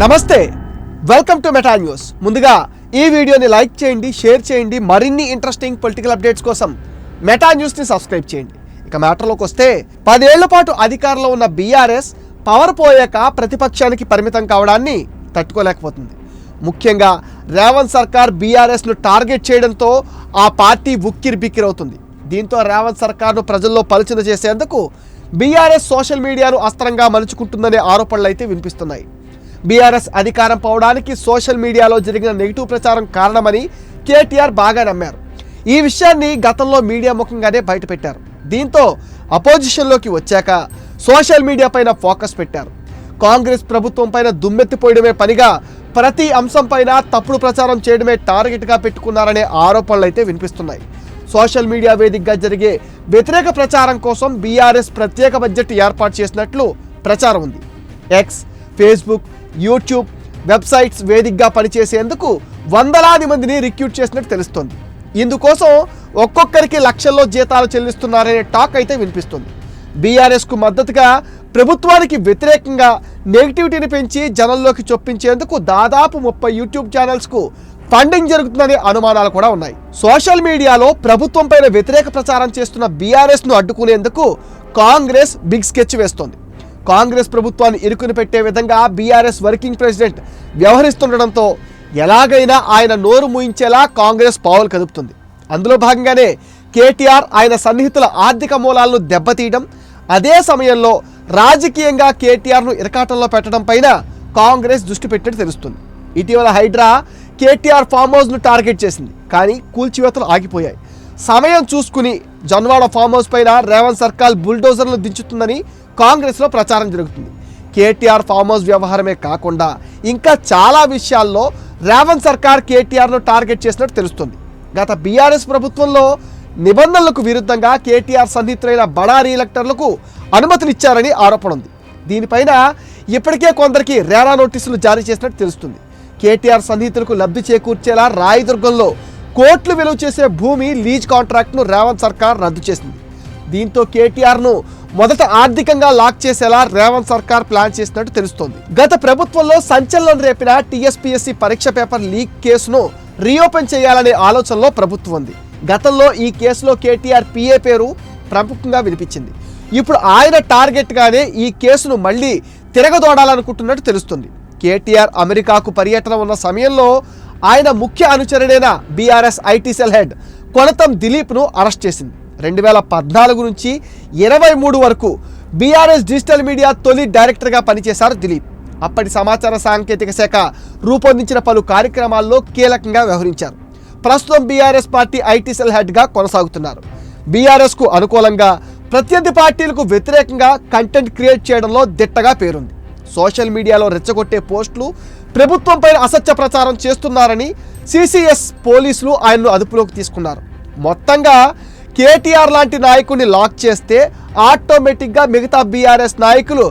నమస్తే welcome to Meta news ముందుగా ఈ వీడియోని లైక్ చేయండి షేర్ చేయండి మరిన్ని ఇంట్రెస్టింగ్ పొలిటికల్ అప్డేట్స్ కోసం మెటా న్యూస్ని సబ్స్క్రైబ్ చేయండి. ఇక మ్యాటర్లోకి వస్తే పదేళ్ళ పాటు అధికారంలో ఉన్న బీఆర్ఎస్ పవర్ పోయాక ప్రతిపక్షానికి పరిమితం కావడాన్ని తట్టుకోలేకపోతుంది. ముఖ్యంగా రేవంత్ సర్కార్ బీఆర్ఎస్ను టార్గెట్ చేయడంతో ఆ పార్టీ ఉక్కిరి బిక్కిరవుతుంది దీంతో రేవంత్ సర్కార్ను ప్రజల్లో పలుచన చేసేందుకు బీఆర్ఎస్ సోషల్ మీడియాను అస్త్రంగా మలుచుకుంటుందనే ఆరోపణలు అయితే వినిపిస్తున్నాయి. బీఆర్ఎస్ అధికారం పోవడానికి సోషల్ మీడియాలో జరిగిన నెగిటివ్ ప్రచారం కారణమని కేటీఆర్ బాగా నమ్మారు. ఈ విషయాన్ని గతంలో మీడియా ముఖంగానే బయటపెట్టారు. దీంతో అపోజిషన్లోకి వచ్చాక సోషల్ మీడియా పైన ఫోకస్ పెట్టారు. కాంగ్రెస్ ప్రభుత్వం పైన దుమ్మెత్తిపోయడమే పనిగా ప్రతి అంశం పైన తప్పుడు ప్రచారం చేయడమే టార్గెట్గా పెట్టుకున్నారనే ఆరోపణలు అయితే వినిపిస్తున్నాయి. సోషల్ మీడియా వేదికగా జరిగే వ్యతిరేక ప్రచారం కోసం బీఆర్ఎస్ ప్రత్యేక బడ్జెట్ ఏర్పాటు చేసినట్లు ప్రచారం ఉంది. ఎక్స్ ఫేస్బుక్ యూట్యూబ్ వెబ్సైట్స్ వేదికగా పనిచేసేందుకు వందలాది మందిని రిక్రూట్ చేసినట్టు తెలుస్తోంది. ఇందుకోసం ఒక్కొక్కరికి లక్షల్లో జీతాలు చెల్లిస్తున్నారనే టాక్ అయితే వినిపిస్తుంది. బీఆర్ఎస్కు మద్దతుగా ప్రభుత్వానికి వ్యతిరేకంగా నెగిటివిటీని పెంచి జనంలోకి చొప్పించేందుకు దాదాపు ముప్పై యూట్యూబ్ ఛానల్స్కు ఫండింగ్ జరుగుతుందనే అనుమానాలు కూడా ఉన్నాయి. సోషల్ మీడియాలో ప్రభుత్వం పైన వ్యతిరేక ప్రచారం చేస్తున్న బీఆర్ఎస్ను అడ్డుకునేందుకు కాంగ్రెస్ బిగ్ స్కెచ్ వేస్తోంది. కాంగ్రెస్ ప్రభుత్వాన్ని ఇరుకుని పెట్టే విధంగా బీఆర్ఎస్ వర్కింగ్ ప్రెసిడెంట్ వ్యవహరిస్తుండడంతో ఎలాగైనా ఆయన నోరు మూయించేలా కాంగ్రెస్ పావులు కదుపుతుంది. అందులో భాగంగానే కేటీఆర్ ఆయన సన్నిహితుల ఆర్థిక మూలాలను దెబ్బతీయడం అదే సమయంలో రాజకీయంగా కేటీఆర్ను ఇరకాటంలో పెట్టడం పైన కాంగ్రెస్ దృష్టి పెట్టినట్టు తెలుస్తుంది. ఇటీవల హైడ్రా కేటీఆర్ ఫామ్ హౌస్ను టార్గెట్ చేసింది కానీ కూల్చివేతలు ఆగిపోయాయి. సమయం చూసుకుని జన్వాడ ఫామ్ హౌస్ పైన రేవంత్ సర్కార్ బుల్డోజర్లు దించుతుందని కాంగ్రెస్లో ప్రచారం జరుగుతుంది. కేటీఆర్ ఫామ్ హౌస్ వ్యవహారమే కాకుండా ఇంకా చాలా విషయాల్లో రేవంత్ సర్కార్ కేటీఆర్ను టార్గెట్ చేసినట్టు తెలుస్తుంది. గత బీఆర్ఎస్ ప్రభుత్వంలో నిబంధనలకు విరుద్ధంగా కేటీఆర్ సన్నిహితులైన బడారీ ఎలక్టర్లకు అనుమతులిచ్చారని ఆరోపణ ఉంది. దీనిపైన ఇప్పటికే కొందరికి రేరా నోటీసులు జారీ చేసినట్టు తెలుస్తుంది. కేటీఆర్ సన్నిహితులకు లబ్ధి చేకూర్చేలా రాయదుర్గంలో కోట్లు విలువ చేసే భూమి లీజ్ కాంట్రాక్ట్ను రేవంత్ సర్కార్ రద్దు చేసింది. దీంతో కేటీఆర్ను మొదట ఆర్థికంగా లాక్ చేసేలా రేవంత్ సర్కార్ ప్లాన్ చేసినట్టు తెలుస్తోంది. గత ప్రభుత్వంలో సంచలనం రేపిన టీఎస్పీఎస్సీ పరీక్ష పేపర్ లీక్ కేసును రీఓపెన్ చేయాలనే ఆలోచనలో ప్రభుత్వం ఉంది. గతంలో ఈ కేసులో కేటీఆర్ పిఏ పేరు ప్రముఖంగా వినిపించింది. ఇప్పుడు ఆయన టార్గెట్గానే ఈ కేసును మళ్ళీ తిరగదోడాలనుకుంటున్నట్టు తెలుస్తుంది. కేటీఆర్ అమెరికాకు పర్యటన ఉన్న సమయంలో ఆయన ముఖ్య అనుచరుడైన BRS IT cell head Konatham దిలీప్ను arrest చేసింది. రెండు వేల పద్నాలుగు నుంచి ఇరవై మూడు వరకు బీఆర్ఎస్ డిజిటల్ మీడియా తొలి డైరెక్టర్గా పనిచేశారు దిలీప్. అప్పటి సమాచార సాంకేతిక శాఖ రూపొందించిన పలు కార్యక్రమాల్లో కీలకంగా వ్యవహరించారు. ప్రస్తుతం బీఆర్ఎస్ పార్టీ ఐటీ సెల్ హెడ్గా కొనసాగుతున్నారు. బీఆర్ఎస్కు అనుకూలంగా ప్రత్యర్థి పార్టీలకు వ్యతిరేకంగా కంటెంట్ క్రియేట్ చేయడంలో దిట్టగా పేరుంది. సోషల్ మీడియాలో రెచ్చగొట్టే పోస్టులు ప్రభుత్వంపై అసత్య ప్రచారం చేస్తున్నారని సిసిఎస్ పోలీసులు ఆయన్ను అదుపులోకి తీసుకున్నారు. మొత్తంగా కేటీఆర్ లాంటి నాయకుడిని లాక్ చేస్తే ఆటోమేటిక్గా మిగతా బీఆర్ఎస్ నాయకులు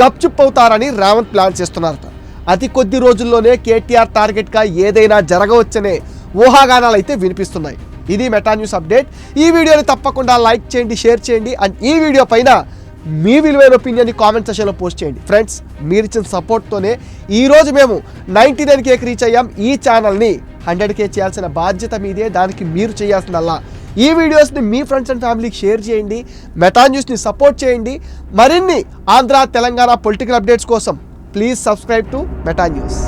గప్చుప్ అవుతారని రేవంత్ ప్లాన్ చేస్తున్నారట. అతి కొద్ది రోజుల్లోనే కేటీఆర్ టార్గెట్గా ఏదైనా జరగవచ్చనే ఊహాగానాలు అయితే వినిపిస్తున్నాయి. ఇది మెటా న్యూస్ అప్డేట్. ఈ వీడియోని తప్పకుండా లైక్ చేయండి షేర్ చేయండి అండ్ ఈ వీడియో పైన మీ విలువైన ఒపీనియన్ని కామెంట్ సెషన్లో పోస్ట్ చేయండి. ఫ్రెండ్స్ మీరు ఇచ్చిన సపోర్ట్తోనే ఈరోజు మేము నైంటీ నైన్ కేకి రీచ్ అయ్యాం. ఈ ఛానల్ని హండ్రెడ్ కే చేయాల్సిన బాధ్యత మీదే. దానికి మీరు చేయాల్సిందల్లా ఈ వీడియోస్ని మీ ఫ్రెండ్స్ అండ్ ఫ్యామిలీకి షేర్ చేయండి మెటా న్యూస్ని సపోర్ట్ చేయండి. మరిన్ని ఆంధ్ర తెలంగాణ పొలిటికల్ అప్డేట్స్ కోసం please subscribe to Meta news.